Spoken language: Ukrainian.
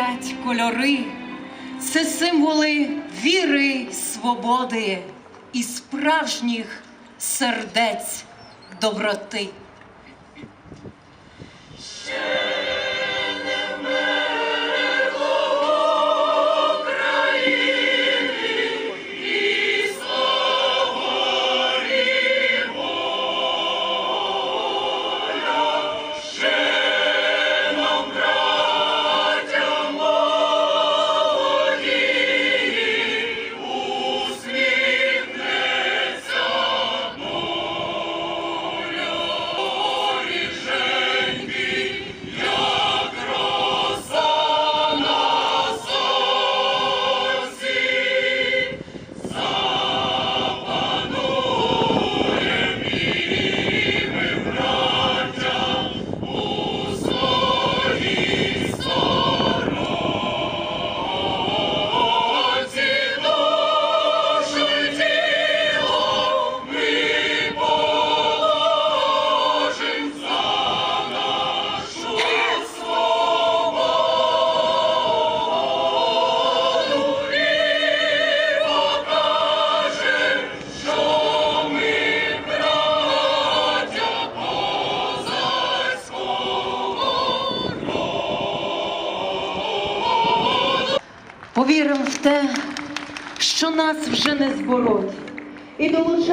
блистять кольори, це символи віри, свободи і справжніх сердець доброти. Повіримо в те, що нас вже не збороть, і долучаємо